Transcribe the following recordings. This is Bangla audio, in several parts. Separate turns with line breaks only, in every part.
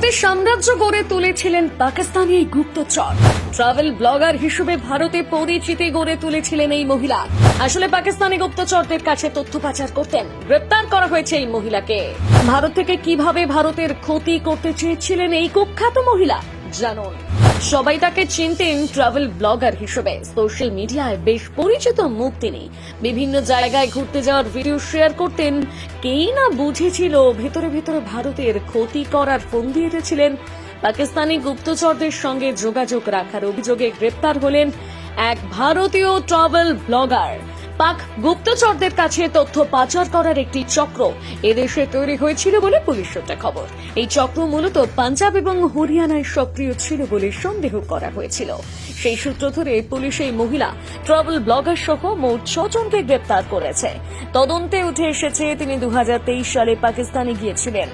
ভারতের সাম্রাজ্য গড়ে তুলেছিলেন পাকিস্তানি এই গুপ্তচর। ট্রাভেল ব্লগার হিসেবে ভারতে পরিচিতি গড়ে তুলেছিলেন এই মহিলা। আসলে পাকিস্তানি গুপ্তচরদের কাছে তথ্য পাচার করতেন। গ্রেপ্তার করা হয়েছে এই মহিলাকে। ভারত থেকে কীভাবে ভারতের ক্ষতি করতে চেয়েছিলেন এই কুখ্যাত মহিলা? জানুন। সবাই তাকে চিনতেন ট্রাভেল ব্লগার হিসেবে। সোশ্যাল মিডিয়ায় বেশ পরিচিত মুখ তিনি। বিভিন্ন জায়গায় ঘুরতে যাওয়ার ভিডিও শেয়ার করতেন। কেই না বুঝেছিল ভেতরে ভেতরে ভারতের ক্ষতি করার ফোন দিয়ে দিয়েছিলেন। পাকিস্তানি গুপ্তচরদের সঙ্গে যোগাযোগ রাখার অভিযোগে গ্রেপ্তার হলেন এক ভারতীয় ট্রাভেল ব্লগার পাক গুপ্তচরদের কাছে তথ্য পাচার করার একটি চক্র এদেশে তৈরি হয়েছিল বলে পুলিশ সূত্রে খবর। এই চক্র মূলত পাঞ্জাব এবং হরিয়ানায় সক্রিয় ছিল বলে সন্দেহ করা হয়েছিল। সেই সূত্র ধরে পুলিশ এই মহিলা ট্রাভেল ব্লগার সহ মোট ছজনকে গ্রেপ্তার করেছে। তদন্তে উঠে এসেছে, তিনি দু হাজার তেইশ সালে পাকিস্তানে গিয়েছিলেন।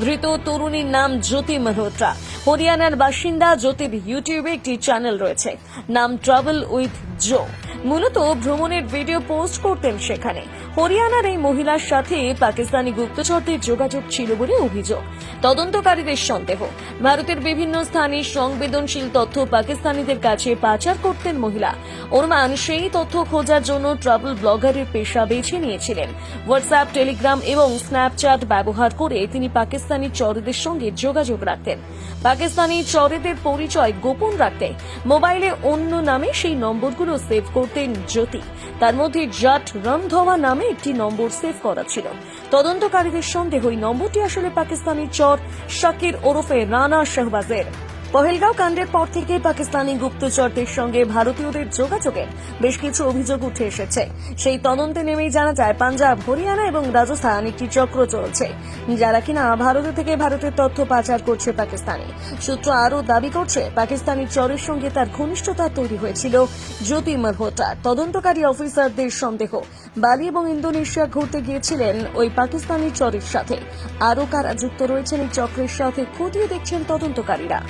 ধৃত তরুণীর নাম জ্যোতি মালহোত্রা। হরিয়ানার বাসিন্দা জ্যোতির ইউটিউবে একটি চ্যানেল রয়েছে। নাম ট্রাভেল উইথ জো। মূলত ভ্রমণের ভিডিও পোস্ট করতেন সেখানে। হরিয়ানার এই মহিলার সাথে পাকিস্তানি গুপ্তচরদের যোগাযোগ ছিল বলে অভিযোগ। তদন্তকারীদের সন্দেহ। ভারতের বিভিন্ন স্থানে সংবেদনশীল তথ্য পাকিস্তানিদের কাছে পাচার করতেন মহিলা। অনুমান, সেই তথ্য খোঁজার জন্য ট্রাভেল ব্লগারের পেশা বেছে নিয়েছিলেন। হোয়াটসঅ্যাপ টেলিগ্রাম এবং স্ন্যাপচ্যাট ব্যবহার করে তিনি পাকিস্তানি চরেদের সঙ্গে যোগাযোগ রাখতেন। পাকিস্তানি চরেদের পরিচয় গোপন রাখতে মোবাইলে অন্য নামে সেই নম্বরগুলো সেভ করতেন জ্যোতি। তার মধ্যে জাট রন্ধওয়া নামে একটি নম্বর সেভ করা ছিল। তদন্তকারীদের সন্দেহ ওই নম্বরটি আসলে পাকিস্তানি চর শাকির ওরফে রানা শাহবাজের। পহেলগাঁও কাণ্ডের পর থেকে পাকিস্তানি গুপ্তচরদের সঙ্গে ভারতীয়দের যোগাযোগে বেশ কিছু অভিযোগ উঠে এসেছে। সেই তদন্তে নেমেই জানা যায়, পাঞ্জাব, হরিয়ানা এবং রাজস্থান একটি চক্র চলছে, যারা কিনা ভারত থেকে ভারতের তথ্য পাচার করছে পাকিস্তানি। সূত্র আরও দাবি করছে, পাকিস্তানি চরের সঙ্গে তার ঘনিষ্ঠতা তৈরি হয়েছিল জ্যোতি মালহোত্রা তদন্তকারী অফিসারদের সন্দেহ, বালি এবং ইন্দোনেশিয়া ঘুরতে গিয়েছিলেন ওই পাকিস্তানি চরের সাথে। আরও কারা যুক্ত রয়েছেন এই চক্রের সাথে খতিয়ে দেখছেন তদন্তকারীরা।